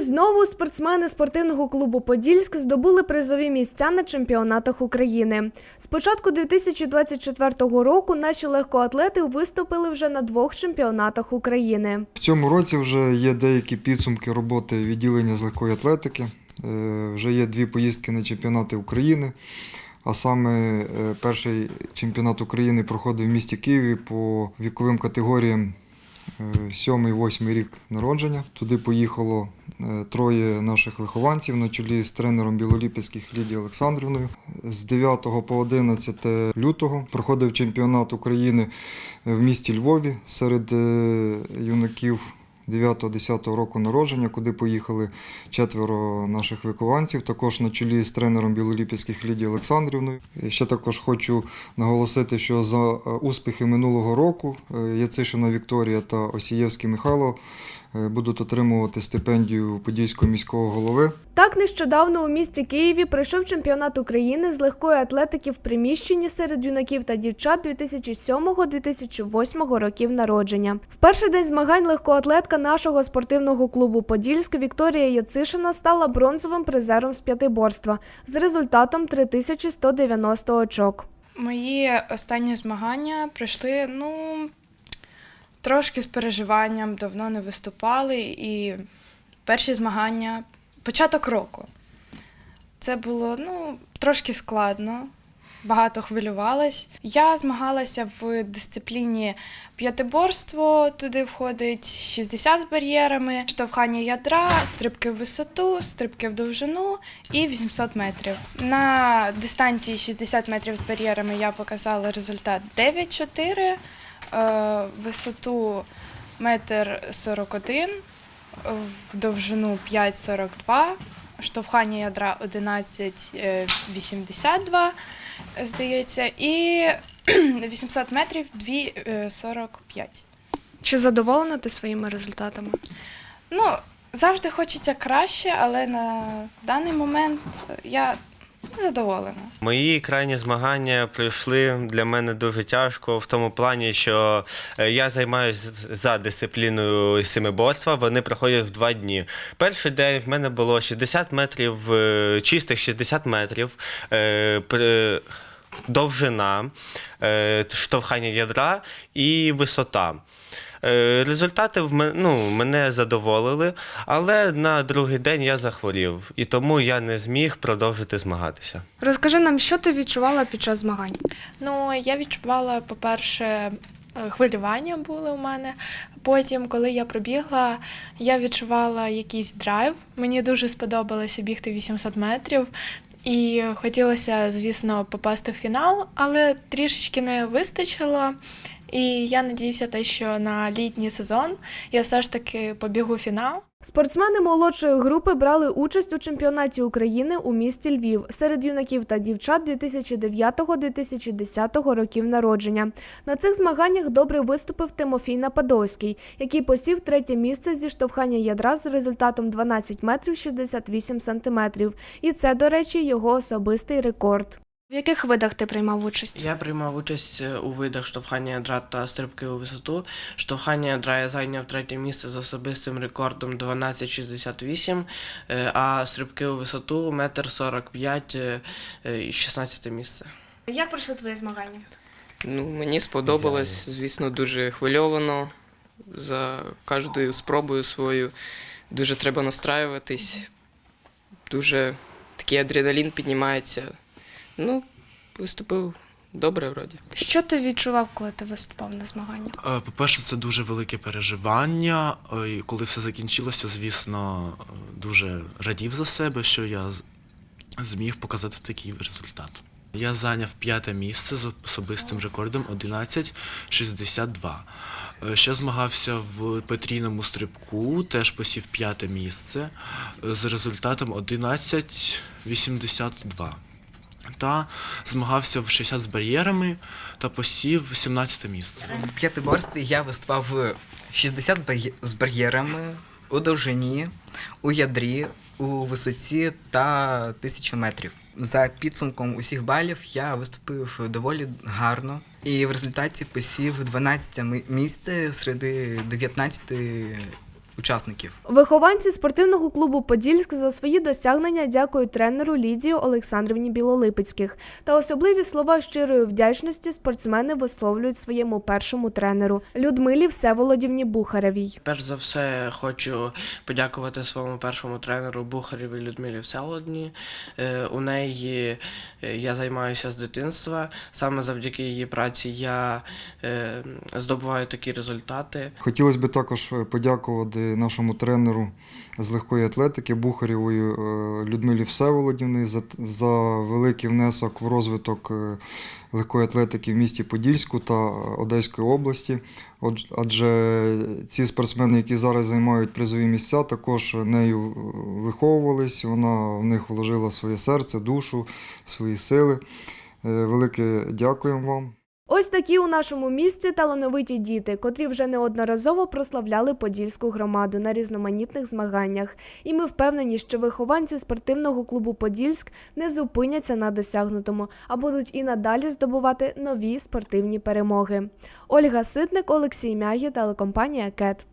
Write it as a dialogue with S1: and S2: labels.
S1: Знову спортсмени спортивного клубу Подільськ здобули призові місця на чемпіонатах України. З початку 2024 року наші легкоатлети виступили вже на двох чемпіонатах України.
S2: В цьому році вже є деякі підсумки роботи відділення з легкої атлетики. Е, Вже є дві поїздки на чемпіонати України. А саме е, перший чемпіонат України проходив в місті Києві по віковим категоріям 7-8 рік народження. Туди поїхало е, троє наших вихованців на чолі з тренером Білоліпецьких Лідією Олександрівною. З 9 по 11 лютого проходив чемпіонат України в місті Львові серед е, юнаків 9-10 року народження, куди поїхали четверо наших вихованців, також на чолі з тренером Білоліпівських Лідії Олександрівною. Ще також хочу наголосити, що за е, успіхи минулого року е, Яцишина Вікторія та Осієвський Михайло е, будуть отримувати стипендію Подільського міського голови.
S1: Так нещодавно у місті Києві пройшов чемпіонат України з легкої атлетики в приміщенні серед юнаків та дівчат 2007-2008 років народження. В перший день змагань легкоатлетка нашого спортивного клубу Подільськ Вікторія Яцишина стала бронзовим призером з п'ятиборства з результатом 3190 очок.
S3: Мої останні змагання пройшли, ну, трошки з переживанням, давно не виступали. І перші змагання, початок року. Це було ну, трошки складно, багато хвилювалась. Я змагалася в дисципліні п'ятиборство, туди входить 60 з бар'єрами, штовхання ядра, стрибки в висоту, стрибки в довжину і 800 метрів. На дистанції 60 метрів з бар'єрами я показала результат 9,4, е, висоту метр 41, в довжину 5,42, штовхання ядра 11,82, здається, і 800 метрів 2,45.
S1: Чи задоволена ти своїми результатами?
S3: Ну, завжди хочеться краще, але на даний момент я задоволена.
S4: Мої крайні змагання пройшли для мене дуже тяжко в тому плані, що е, я займаюся за дисципліною семиборства. Вони проходять в два дні. Перший день в мене було 60 метрів, е, чистих 60 метрів. е, Довжина, штовхання ядра і висота. Е, Результати ну, мене задоволили, але на другий день я захворів, і тому я не зміг продовжити змагатися.
S1: Розкажи нам, що ти відчувала під час змагань?
S5: Ну, я відчувала, по-перше, е, хвилювання були у мене. Потім, коли я пробігла, я відчувала якийсь драйв. Мені дуже сподобалося бігти 800 метрів. І хотілося, звісно, попасти в фінал, але трішечки не вистачило. І я надіюся, те, що на літній сезон я все ж таки побігу фінал.
S1: Спортсмени молодшої групи брали участь у чемпіонаті України у місті Львів серед юнаків та дівчат 2009-2010 років народження. На цих змаганнях добре виступив Тимофій Нападовський, який посів третє місце зі штовхання ядра з результатом 12 метрів 68 сантиметрів. І це, до речі, його особистий рекорд. В яких видах ти приймав участь?
S6: Я приймав участь е, у видах штовхання ядра та стрибки у висоту. Штовхання ядра я зайняв третє місце з особистим рекордом 12,68, е, а стрибки у висоту 1,45 м і 16 місце.
S1: Як пройшли твої змагання?
S7: Ну, мені сподобалось, звісно, дуже хвильовано за кожною спробою свою. Дуже треба настраюватись. Дуже такий адреналін піднімається. Ну, виступив добре вроді.
S1: Що ти відчував, коли ти виступав на змаганнях?
S8: Е, По-перше, це дуже велике переживання. Е, І коли все закінчилося, звісно, дуже радів за себе, що я зміг показати такий результат. Я зайняв п'яте місце з особистим рекордом 11,62. Е, Ще змагався в потрійному стрибку, теж посів п'яте місце з результатом 11,82. Та змагався в 60 з бар'єрами та посів 17 місце.
S9: В п'ятиборстві я виступав в 60 з бар'єрами у довжині, у ядрі, у висоті та 1000 метрів. За підсумком усіх балів я виступив доволі гарно і в результаті посів 12 місце серед 19 учасників.
S1: Вихованці спортивного клубу Подільськ за свої досягнення дякують тренеру Лідії Олександрівні Білолипецьких. Та особливі слова щирої вдячності спортсмени висловлюють своєму першому тренеру Людмилі Всеволодівні Бухаревій.
S6: Перш за все, хочу подякувати своєму першому тренеру Бухарєві Людмилі Всеволодні. Е, У неї е, я займаюся з дитинства. Саме завдяки її праці я е, здобуваю такі результати.
S2: Хотілося б також подякувати нашому тренеру з легкої атлетики Бухарєвої е, Людмилі Всеволодівні за, за великий внесок в розвиток е, легкої атлетики в місті Подільську та Одеської області. Адже ці спортсмени, які зараз займають призові місця, також нею виховувались. Вона в них вложила своє серце, душу, свої сили. Е, Велике дякуємо вам.
S1: Ось такі у нашому місті талановиті діти, котрі вже неодноразово прославляли Подільську громаду на різноманітних змаганнях. І ми впевнені, що вихованці спортивного клубу Подільськ не зупиняться на досягнутому, а будуть і надалі здобувати нові спортивні перемоги. Ольга Ситник, Олексій Мягі, телекомпанія КЕТ.